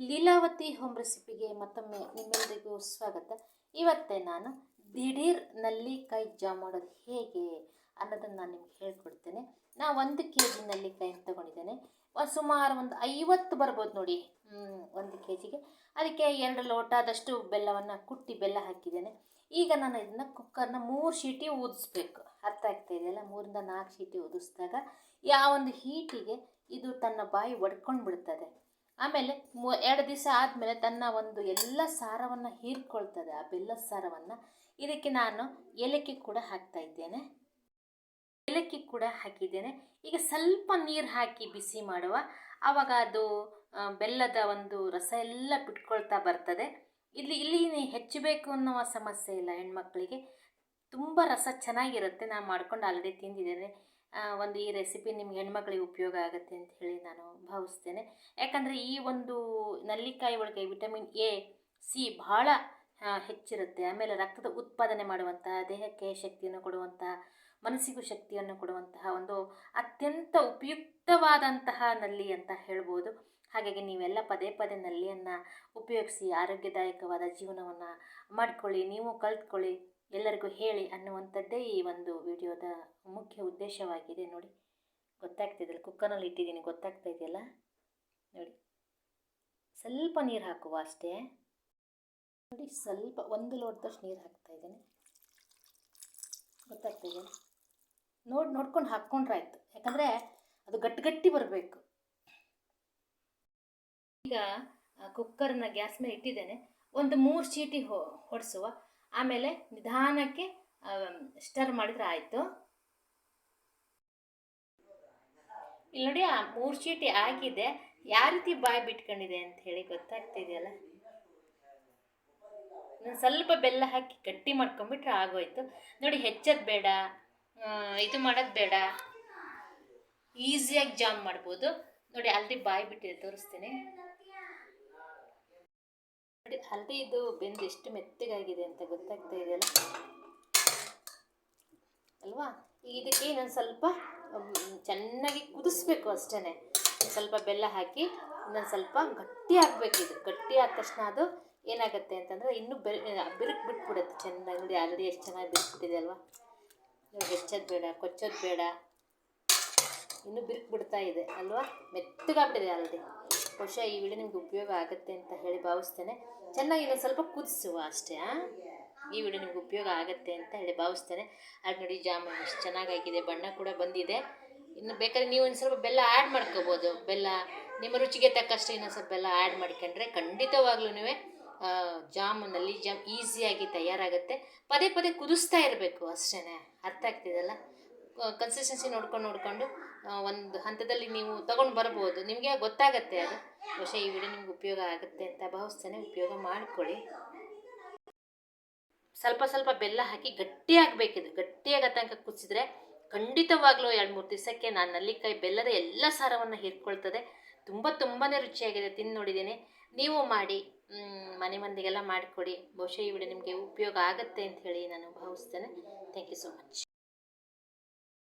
Leelavathi home ರೆಸಿಪಿಗೆ ಮತ್ತೊಮ್ಮೆ ನಿಮ್ಮೆಲ್ಲರಿಗೂ ಸ್ವಾಗತ. ಇವತ್ತೇ ನಾನು ದಿಢೀರ್ ನಲ್ಲಿಕಾಯಿ ಜಾಮ್ ಮಾಡೋದು ಹೇಗೆ ಅನ್ನೋದನ್ನು ನಾನು ನಿಮ್ಗೆ ಹೇಳ್ಕೊಡ್ತೇನೆ. ನಾನು ಒಂದು ಕೆ ಜಿ ನಲ್ಲಿಕಾಯಿ ತಗೊಂಡಿದ್ದೇನೆ. ಸುಮಾರು ಒಂದು ಐವತ್ತು ಬರ್ಬೋದು ನೋಡಿ. ಒಂದು ಕೆ ಜಿಗೆ ಅದಕ್ಕೆ ಎರಡು ಲೋಟದಷ್ಟು ಬೆಲ್ಲವನ್ನು ಕುಟ್ಟಿ ಬೆಲ್ಲ ಹಾಕಿದ್ದೇನೆ. ಈಗ ನಾನು ಇದನ್ನು ಕುಕ್ಕರ್ನ ಮೂರು ಶೀಟಿ ಊದಿಸ್ಬೇಕು. ಅರ್ಥ ಆಗ್ತಾ ಇದೆಯಲ್ಲ? ಮೂರಿಂದ ನಾಲ್ಕು ಶೀಟಿ ಊದಿಸಿದಾಗ ಯಾವ ಒಂದು ಹೀಟಿಗೆ ಇದು ತನ್ನ ಬಾಯಿ ಒಡ್ಕೊಂಡು ಬಿಡ್ತದೆ ಆಮೇಲೆ ಎರಡು ದಿವಸ ಆದಮೇಲೆ ತನ್ನ ಒಂದು ಎಲ್ಲ ಸಾರವನ್ನು ಹೀರ್ಕೊಳ್ತದೆ, ಆ ಬೆಲ್ಲದ ಸಾರವನ್ನು. ಇದಕ್ಕೆ ನಾನು ಏಲಕ್ಕಿ ಕೂಡ ಹಾಕ್ತಾ ಇದ್ದೇನೆ. ಏಲಕ್ಕಿ ಕೂಡ ಹಾಕಿದ್ದೇನೆ. ಈಗ ಸ್ವಲ್ಪ ನೀರು ಹಾಕಿ ಬಿಸಿ ಮಾಡುವ. ಆವಾಗ ಅದು ಬೆಲ್ಲದ ಒಂದು ರಸ ಎಲ್ಲ ಬಿಟ್ಕೊಳ್ತಾ ಬರ್ತದೆ. ಇಲ್ಲಿ ಇಲ್ಲಿ ಹೆಚ್ಚಬೇಕು ಅನ್ನೋ ಸಮಸ್ಯೆ ಇಲ್ಲ ಹೆಣ್ಮಕ್ಳಿಗೆ. ತುಂಬ ರಸ ಚೆನ್ನಾಗಿರುತ್ತೆ. ನಾನು ಮಾಡ್ಕೊಂಡು ಆಲ್ರೆಡಿ ತಿಂದಿದ್ದೇನೆ. ಒಂದು ಈ ರೆಸಿಪಿ ನಿಮ್ಗೆ ಹೆಣ್ಮಕ್ಳಿಗೆ ಉಪಯೋಗ ಆಗುತ್ತೆ ಅಂತ ಹೇಳಿ ನಾನು ಭಾವಿಸ್ತೇನೆ. ಯಾಕಂದರೆ ಈ ಒಂದು ನಲ್ಲಿಕಾಯಿ ಒಳಗೆ ವಿಟಮಿನ್ ಎ ಸಿ ಬಹಳ ಹೆಚ್ಚಿರುತ್ತೆ. ಆಮೇಲೆ ರಕ್ತದ ಉತ್ಪಾದನೆ ಮಾಡುವಂತಹ ದೇಹಕ್ಕೆ ಶಕ್ತಿಯನ್ನು ಕೊಡುವಂತಹ ಮನಸ್ಸಿಗೂ ಶಕ್ತಿಯನ್ನು ಕೊಡುವಂತಹ ಒಂದು ಅತ್ಯಂತ ಉಪಯುಕ್ತವಾದಂತಹ ನಲ್ಲಿ ಅಂತ ಹೇಳ್ಬೋದು. ಹಾಗಾಗಿ ನೀವೆಲ್ಲ ಪದೇ ಪದೇ ನಲ್ಲಿಯನ್ನು ಉಪಯೋಗಿಸಿ ಆರೋಗ್ಯದಾಯಕವಾದ ಜೀವನವನ್ನು ಮಾಡಿಕೊಳ್ಳಿ. ನೀವು ಕಲ್ತ್ಕೊಳ್ಳಿ. ಎಲ್ಲರಿಗೂ ಹೇಳಿ ಅನ್ನುವಂಥದ್ದೇ ಈ ಒಂದು ವಿಡಿಯೋದ ಮುಖ್ಯ ಉದ್ದೇಶವಾಗಿದೆ. ನೋಡಿ, ಗೊತ್ತಾಗ್ತಿದೆಯಲ್ಲ, ಕುಕ್ಕರ್ನಲ್ಲಿ ಇಟ್ಟಿದ್ದೀನಿ, ಗೊತ್ತಾಗ್ತಾ ಇದೆಯಲ್ಲ? ನೋಡಿ, ಸ್ವಲ್ಪ ನೀರು ಹಾಕುವ ಅಷ್ಟೇ. ನೋಡಿ, ಸ್ವಲ್ಪ, ಒಂದು ಲೋಟದಷ್ಟು ನೀರು ಹಾಕ್ತಾ ಇದ್ದೀನಿ. ಗೊತ್ತಾಗ್ತಾ ಇದೆಯಲ್ಲ ನೋಡಿ, ನೋಡ್ಕೊಂಡು ಹಾಕ್ಕೊಂಡ್ರೆ ಆಯಿತು. ಯಾಕಂದರೆ ಅದು ಗಟ್ಟಿಗಟ್ಟಿ ಗಟ್ಟಿ ಬರಬೇಕು. ಈಗ ಕುಕ್ಕರ್ನ ಗ್ಯಾಸ್ ಮೇಲೆ ಇಟ್ಟಿದ್ದೇನೆ. ಒಂದು ಮೂರು ಚೀಟಿ ಹೊ, ಹೊಡಿಸುವ. ಆಮೇಲೆ ನಿಧಾನಕ್ಕೆ ಸ್ಟರ್ ಮಾಡಿದ್ರೆ ಆಯಿತು. ಇಲ್ಲಿ ನೋಡಿ, ಆ ಮೂರು ಚೀಟಿ ಆಗಿದೆ. ಯಾವ ರೀತಿ ಬಾಯಿ ಬಿಟ್ಕೊಂಡಿದೆ ಅಂತ ಹೇಳಿ ಗೊತ್ತಾಗ್ತಿದೆಯಲ್ಲ? ನಾನು ಸ್ವಲ್ಪ ಬೆಲ್ಲ ಹಾಕಿ ಗಟ್ಟಿ ಮಾಡ್ಕೊಂಬಿಟ್ರೆ ಆಗೋಯ್ತು. ನೋಡಿ, ಹೆಚ್ಚೋದು ಬೇಡ ಇದು ಮಾಡೋದು ಬೇಡ. ಈಸಿಯಾಗಿ ಜಾಮ್ ಮಾಡ್ಬೋದು. ನೋಡಿ, ಅಲ್ಲಿ ಬಾಯಿ ಬಿಟ್ಟಿದೆ, ತೋರಿಸ್ತೀನಿ. ಆಲ್ರೆಡಿ ಇದು ಬೆಂದು ಎಷ್ಟು ಮೆತ್ತಗಾಗಿದೆ ಅಂತ ಗೊತ್ತಾಗ್ತಾ ಇದೆಯಲ್ಲ? ಅಲ್ವಾ? ಈಗ ಇದಕ್ಕೆ ಇನ್ನೊಂದು ಸ್ವಲ್ಪ ಚೆನ್ನಾಗಿ ಕುದಿಸ್ಬೇಕು ಅಷ್ಟೇ ಸ್ವಲ್ಪ ಬೆಲ್ಲ ಹಾಕಿ, ಇನ್ನೊಂದು ಸ್ವಲ್ಪ ಗಟ್ಟಿ ಇದು. ಗಟ್ಟಿ ಆದ ತಕ್ಷಣ ಅದು ಏನಾಗುತ್ತೆ ಅಂತಂದರೆ ಇನ್ನೂ ಬೆರ್ ಬಿರುಕು ಬಿಟ್ಬಿಡುತ್ತೆ ಚೆನ್ನಾಗಿ. ನೋಡಿ, ಆಲ್ರೆಡಿ ಎಷ್ಟು ಚೆನ್ನಾಗಿ ಬಿರುಕ್ಬಿಟ್ಟಿದೆ ಅಲ್ವಾ? ಇವಾಗ ಹೆಚ್ಚೋದು ಬೇಡ, ಕೊಚ್ಚೋದು ಬೇಡ. ಇನ್ನೂ ಬಿರುಕು ಬಿಡ್ತಾ ಇದೆ, ಅಲ್ವಾ? ಮೆತ್ತಗಾಗ್ಬಿಟ್ಟಿದೆ ಆಲ್ರೆಡಿ. ಬಹುಶಃ ಈ ವಿಡಿಯೋ ನಿಮ್ಗೆ ಉಪಯೋಗ ಆಗುತ್ತೆ ಅಂತ ಹೇಳಿ ಭಾವಿಸ್ತೇನೆ. ಚೆನ್ನಾಗಿ ಇನ್ನೊಂದು ಸ್ವಲ್ಪ ಕುದಿಸುವ ಅಷ್ಟೇ? ಈ ವಿಡಿಯೋ ನಿಮ್ಗೆ ಉಪಯೋಗ ಆಗುತ್ತೆ ಅಂತ ಹೇಳಿ ಭಾವಿಸ್ತೇನೆ. ಅದು ನೋಡಿ, ಜಾಮೂನ್ ಎಷ್ಟು ಚೆನ್ನಾಗಾಗಿದೆ ಬಣ್ಣ ಕೂಡ ಬಂದಿದೆ. ಇನ್ನು ಬೇಕಾದ್ರೆ ನೀವು ಒಂದು ಸ್ವಲ್ಪ ಬೆಲ್ಲ ಆ್ಯಡ್ ಮಾಡ್ಕೋಬೋದು. ಬೆಲ್ಲ, ನಿಮ್ಮ ರುಚಿಗೆ ತಕ್ಕಷ್ಟು ಇನ್ನೊಂದು ಸ್ವಲ್ಪ ಬೆಲ್ಲ ಆ್ಯಡ್ ಮಾಡ್ಕೊಂಡ್ರೆ ಖಂಡಿತವಾಗ್ಲೂ ಜಾಮೂನಲ್ಲಿ ಜಾಮ್ ಈಸಿಯಾಗಿ ತಯಾರಾಗುತ್ತೆ. ಪದೇ ಪದೇ ಕುದಿಸ್ತಾ ಇರಬೇಕು ಅಷ್ಟೇ ಅರ್ಥ ಆಗ್ತಿದೆಲ್ಲ ಕನ್ಸಿಸ್ಟೆನ್ಸಿ ನೋಡ್ಕೊಂಡು ನೋಡಿಕೊಂಡು ಒಂದು ಹಂತದಲ್ಲಿ ನೀವು ತಗೊಂಡು ಬರ್ಬೋದು. ನಿಮಗೆ ಗೊತ್ತಾಗತ್ತೆ ಅದು. ಬಹುಶಃ ಈ ವಿಡಿಯೋ ನಿಮ್ಗೆ ಉಪಯೋಗ ಆಗುತ್ತೆ ಅಂತ ಭಾವಿಸ್ತೇನೆ, ಉಪಯೋಗ ಮಾಡಿಕೊಳ್ಳಿ. ಸ್ವಲ್ಪ ಸ್ವಲ್ಪ ಬೆಲ್ಲ ಹಾಕಿ ಗಟ್ಟಿಯಾಗಬೇಕಿದು. ಗಟ್ಟಿಯಾಗ ತನಕ ಕುದಿಸಿದ್ರೆ ಖಂಡಿತವಾಗ್ಲೂ ಎರಡು ಮೂರು ದಿವಸಕ್ಕೆ ನಾನು ನಲ್ಲಿಕಾಯಿ ಬೆಲ್ಲದ ಎಲ್ಲ ಸಾರವನ್ನು ಹೀರ್ಕೊಳ್ತದೆ. ತುಂಬ ತುಂಬಾ ರುಚಿಯಾಗಿದೆ. ತಿಂದು ನೋಡಿದ್ದೀನಿ. ನೀವು ಮಾಡಿ ಮನೆ ಮಂದಿಗೆಲ್ಲ ಮಾಡಿಕೊಡಿ. ಬಹುಶಃ ಈ ವಿಡಿಯೋ ನಿಮಗೆ ಉಪಯೋಗ ಆಗುತ್ತೆ ಅಂತ ಹೇಳಿ ನಾನು ಭಾವಿಸ್ತೇನೆ. Thank you so much